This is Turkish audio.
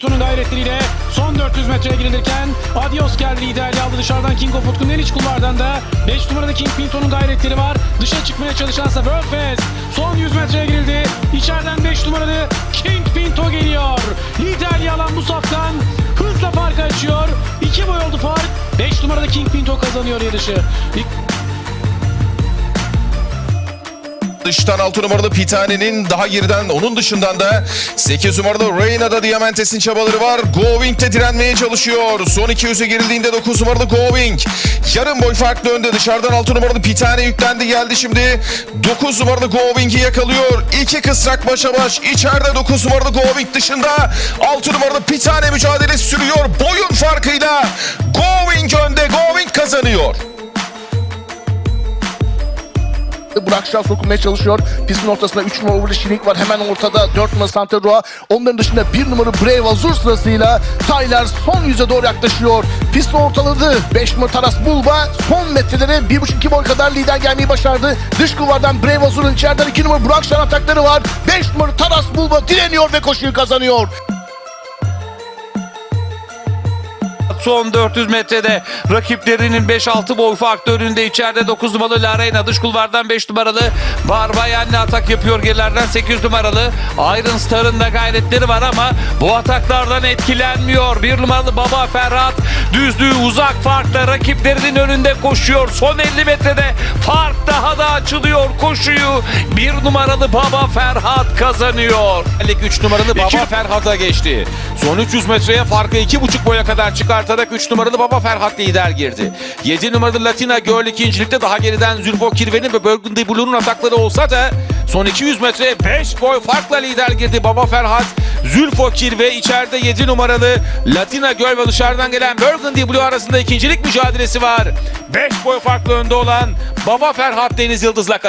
gayretleriyle son 400 metreye girilirken Adios geldi liderliği aldı dışarıdan King of Utku'nun en iç kulvardan da 5 numarada King Pinto'nun gayretleri var. Dışa çıkmaya çalışansa World Fest son 100 metreye girildi. İçeriden 5 numaralı King Pinto geliyor. Liderliği alan bu saftan hızla fark açıyor. 2 boy oldu fark. 5 numarada King Pinto kazanıyor yarışı. Dıştan 6 numaralı Pitane'nin daha geriden onun dışından da 8 numaralı Reyna'da Diamantes'in çabaları var. Going de direnmeye çalışıyor. Son 200'e girildiğinde 9 numaralı Going. Yarım boy farklı önde. Dışarıdan 6 numaralı Pitane yüklendi geldi şimdi. 9 numaralı Going'i yakalıyor. İki kısrak başa baş. İçeride 9 numaralı Going dışında 6 numaralı Pitane mücadele sürüyor. Boyun farkıyla Going önde. Going kazanıyor. Burak Şah sokulmaya çalışıyor. Pistin ortasında 3 numara Overly Şinik var. Hemen ortada 4 numara Santa Roa. Onların dışında 1 numara Brave Azur sırasıyla Tyler son yüze doğru yaklaşıyor. Pistin ortaladı. 5 numara Taras Bulba son metrelere 1.5-2 boy kadar lider gelmeyi başardı. Dış kulvardan Brave Azur'un içeriden 2 numara Burak Şah atakları var. 5 numara Taras Bulba direniyor ve koşuyu kazanıyor. Son 400 metrede rakiplerinin 5-6 boy farklı önünde içeride 9 numaralı Larena dış kulvardan 5 numaralı Barbayan'la atak yapıyor gerilerden 8 numaralı Iron Star'ın da gayretleri var ama bu ataklardan etkilenmiyor. 1 numaralı Baba Ferhat düzlüğü uzak farkla rakiplerinin önünde koşuyor. Son 50 metrede fark daha da açılıyor koşuyu. 1 numaralı Baba Ferhat kazanıyor. Lig 3 numaralı Baba İki- Ferhat'a geçti. Son 300 metreye farkı 2,5 boya kadar çıkartarak 3 numaralı Baba Ferhat lider girdi. 7 numaralı Latina Girl ikincilikte daha geriden Zülfo Kirve'nin ve Burgundy Blue'nun atakları olsa da son 200 metreye 5 boy farkla lider girdi Baba Ferhat. Zülfo Kirve içeride 7 numaralı Latina Girl ve dışarıdan gelen Burgundy Blue arasında ikincilik mücadelesi var. 5 boy farklı önde olan Baba Ferhat Deniz Yıldız'la kazandı.